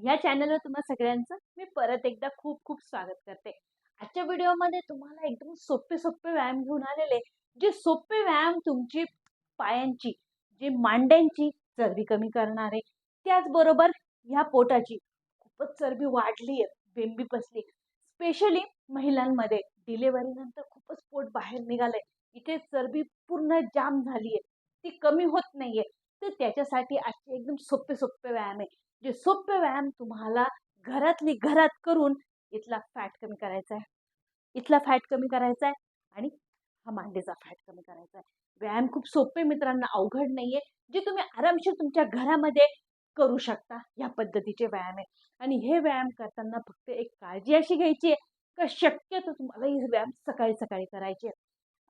या चॅनलवर तुम्हा सगळ्यांचं मी परत एकदा खूप खूप स्वागत करते. आजच्या व्हिडिओमध्ये तुम्हाला एकदम सोपे सोपे व्यायाम घेऊन आलेले जे सोपे व्यायाम तुमची पायांची जे मांड्यांची चरबी कमी करणारे त्याचबरोबर ह्या पोटाची खूपच चरबी वाढली आहे बेंबी पसली. स्पेशली महिलांमध्ये डिलेवरीनंतर खूपच पोट बाहेर निघालंय. इथे चरबी पूर्ण जाम झाली आहे ती कमी होत नाहीये. तर त्याच्यासाठी आजचे एकदम सोपे सोपे व्यायाम आहे जे सोपे व्यायाम तुम्हाला घरातली घरात करून इथला फॅट कमी करायचा आहे. इथला फॅट कमी करायचा आहे आणि हा मांडीचा फॅट कमी करायचा आहे. व्यायाम खूप सोपे मित्रांना अवघड नाहीये. जे तुम्ही आरामशीर तुमच्या घरामध्ये करू शकता या पद्धतीचे व्यायाम आहे. आणि हे व्यायाम करताना फक्त एक काळजी अशी घ्यायची आहे का शक्यतो तुम्हाला हे व्यायाम सकाळी सकाळी करायचे आहे.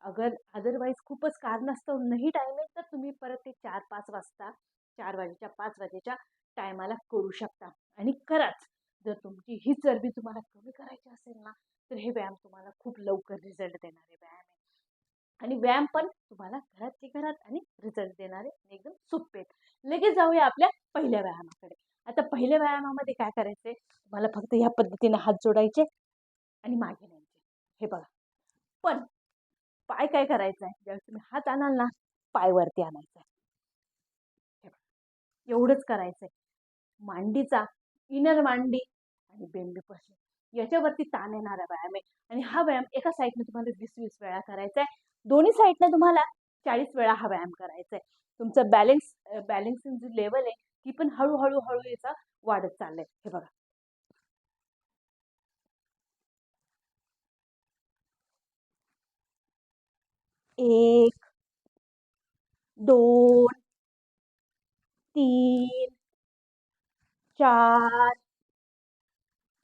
अगर अदरवाईज खूपच कारणास्तव नाही टाईम आहे तर तुम्ही परत ते चार पाच वाजता चार वाजेच्या पाच वाजेच्या टायमाला करू शकता. आणि कराच जर तुमची ही चरबी तुम्हाला कमी करायची असेल ना तर हे व्यायाम तुम्हाला खूप लवकर रिझल्ट देणारे व्यायाम. आहे आणि व्यायाम पण तुम्हाला घरातली घरात आणि रिझल्ट देणारे एकदम सोपे लगेच जाऊया आपल्या पहिल्या व्यायामाकडे. आता पहिल्या व्यायामामध्ये काय करायचंय? तुम्हाला फक्त ह्या पद्धतीने हात जोडायचे आणि मागे न्यायचे. हे बघा. पण पाय काय करायचं आहे ज्यावेळेस तुम्ही हात आणाल ना पाय वरती आणायचा आहे हे बघा. एवढंच करायचं आहे मांडीचा इनर मांडी आणि बेंबी पशी. याच्यावरती ताण येणारा व्यायाम आहे. आणि हा व्यायाम एका साईडने तुम्हाला वीस वीस वेळा करायचा आहे दोन्ही साईडने तुम्हाला चाळीस वेळा हा व्यायाम करायचा आहे तुमचं बॅलेन्स बॅलेन्सिंग जी लेवल आहे ती पण हळूहळू हळू याचा वाढत चाललंय. हे बघा. एक दोन तीन चार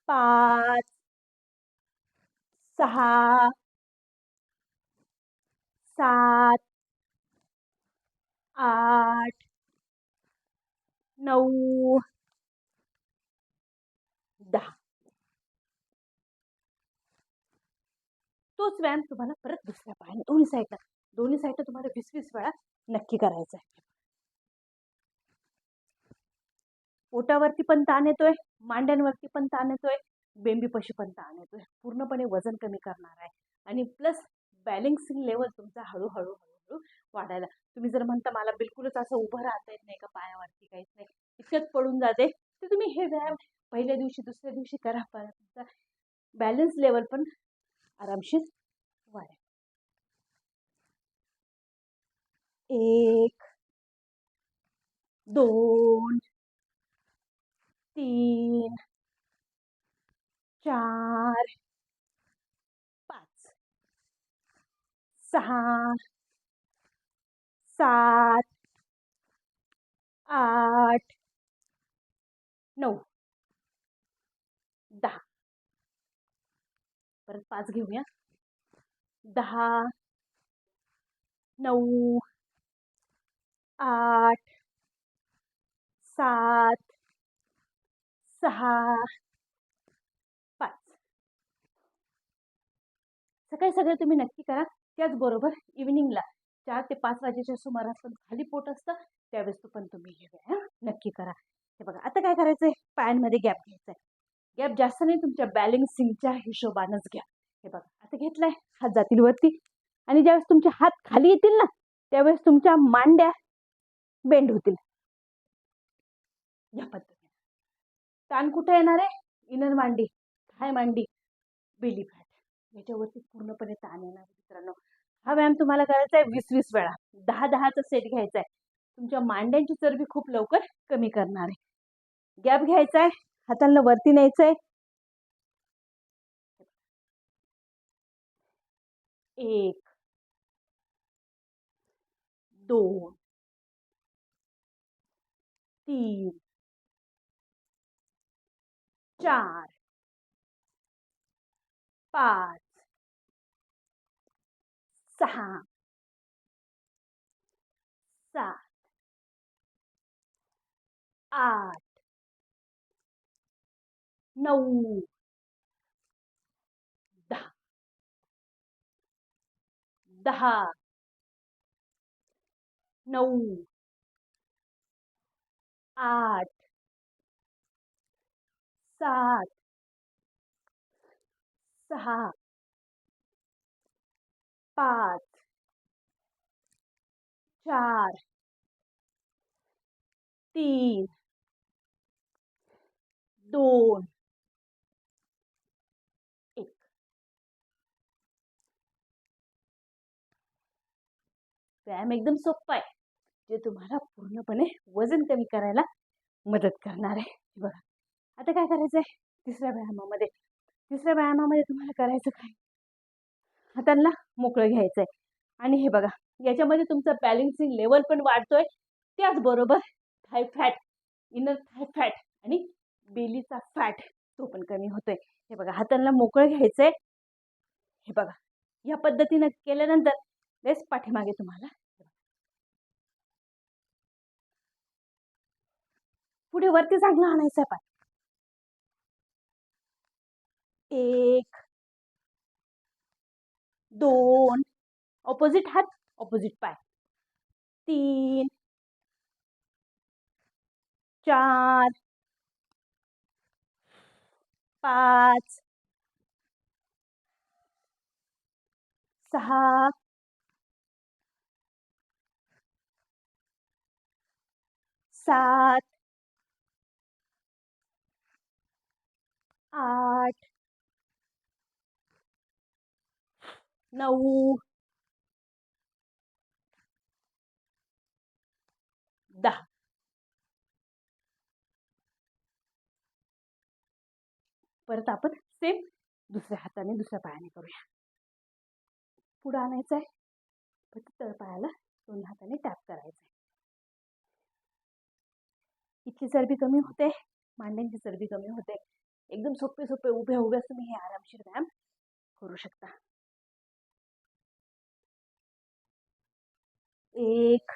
पाच सहा सात आठ नऊ दहा. तोच व्यायाम तुम्हाला परत दुसऱ्या पायाने दोन्ही साईडला दोन्ही साईडला तुम्हाला वीस वीस वेळा नक्की करायचा आहे पोटावरती पण ताण येतोय मांड्यांवरती पण ताण येतोय बेंबीपाशी पण ताण येतोय. पूर्णपणे वजन कमी करणार आहे. आणि प्लस बॅलेन्सिंग लेवल तुमचा हळूहळू हळूहळू वाढायला. तुम्ही जर म्हणता मला बिलकुलच असं उभं राहता येत नाही का पायावरती काहीच नाही इतकंच पडून जाते तर तुम्ही हे व्यायाम पहिल्या दिवशी दुसऱ्या दिवशी करा परत तुमचा बॅलन्स लेवल पण आरामशीर वाढेल. एक दोन तीन चार पाच सहा सात आठ नऊ दहा. परत पाच घेऊया. आठ सात सहा पाच. सकाळी सगळे तुम्ही नक्की करा. त्याचबरोबर इव्हिनिंगला चार ते पाच वाजेच्या सुमारास पण खाली पोट असतं त्यावेळेस तो पण तुम्ही हे व्यायाम नक्की करा. हे बघा आता काय करायचंय? पायांमध्ये गॅप घ्यायचा आहे गॅप जास्त नाही तुमच्या बॅलेन्सिंगच्या हिशोबानंच घ्या. हे बघा आता घेतलाय हात जातील वरती. आणि ज्यावेळेस तुमचे हात खाली येतील ना त्यावेळेस तुमच्या मांड्या बेंड होतील. या पद्धती ताण कुठे येणार आहे? इनर मांडी. हाय मांडी. Belly fat. याच्यावरती पूर्णपणे ताण येणार आहे मित्रांनो. हा व्यायाम तुम्हाला करायचा आहे वीस वीस वेळा. दहा दहाचा सेट घ्यायचा आहे. तुमच्या मांड्यांची चरबी खूप लवकर कमी करणार आहे. गॅप घ्यायचा आहे. हातांना वरती न्यायचं आहे. एक. दोन. तीन. चार पाच सहा सात आठ नऊ दहा नऊ आठ सात. सहा. पाच. चार. तीन. दोन. एक. व्यायाम एकदम सोपा आहे. जे तुम्हाला पूर्णपणे वजन कमी करायला मदत करणार आहे. बघा. आता काय करायचं आहे तिसऱ्या व्यायामामध्ये. तिसऱ्या व्यायामामध्ये तुम्हाला करायचं काय? हातांना मोकळं घ्यायचं आहे आणि हे बघा याच्यामध्ये तुमचं बॅलेन्सिंग लेवल पण वाढतोय. त्याचबरोबर thigh fat inner thigh fat आणि बेलीचा फॅट तो पण कमी होतोय. हे बघा हातांना मोकळं घ्यायचं आहे हे बघा या पद्धतीनं केल्यानंतर लेस पाठीमागे तुम्हाला पुढे वरती चांगला आणायचं आहे पाय एक दोन ऑपोजिट हात ऑपोजिट पाय. तीन चार पाच सहा सात आठ नऊ दहा परत आपण सेम दुसऱ्या हाताने दुसऱ्या पायाने करूया. पुढं आणायचं आहे परत तळपायाला दोन हाताने टॅप करायचं आहे इथली चरबी कमी होते. मांड्यांची चरबी कमी होते. एकदम सोपे सोपे उभ्या उभ्याच तुम्ही हे आरामशीर व्यायाम करू शकता. एक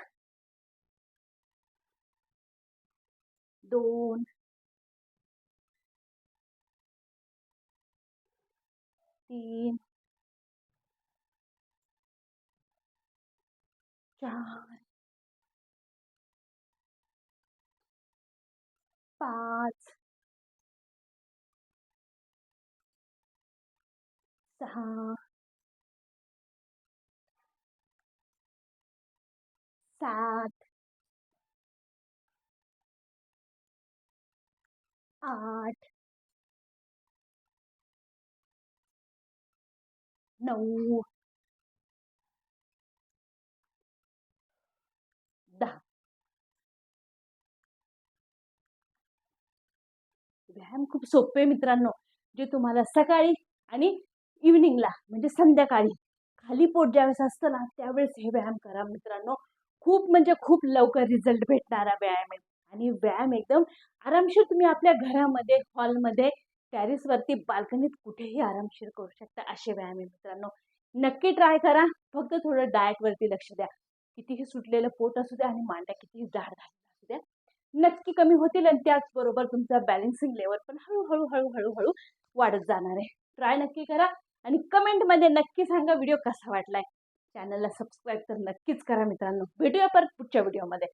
दोन तीन चार पाच सहा सात आठ। नऊ। दहा। व्यायाम खूप सोपे मित्रांनो जे तुम्हाला सकाळी आणि इव्हिनिंगला म्हणजे संध्याकाळी खाली पोट ज्यावेळेस असतं ना त्यावेळेस हे व्यायाम करा मित्रांनो. खूप म्हणजे खूप लवकर रिझल्ट भेटणारा व्यायाम आहे. आणि व्यायाम एकदम आरामशीर तुम्ही आपल्या घरामध्ये हॉलमध्ये टॅरिसवरती बाल्कनीत कुठेही आरामशीर करू शकता असे व्यायाम आहे मित्रांनो. नक्की ट्राय करा. फक्त थोडं डाएटवरती लक्ष द्या. कितीही सुटलेलं पोट असू द्या आणि मांड्या कितीही जाड झालेल्या असू द्या. नक्की कमी होतील आणि त्याचबरोबर तुमचा बॅलेन्सिंग लेवल पण हळूहळू हळूहळू हळू वाढत जाणार आहे. ट्राय नक्की करा आणि कमेंटमध्ये नक्की सांगा व्हिडिओ कसा वाटलाय. चॅनलला सबस्क्राईब तर नक्कीच करा मित्रांनो. भेटूया परत पुढच्या व्हिडिओमध्ये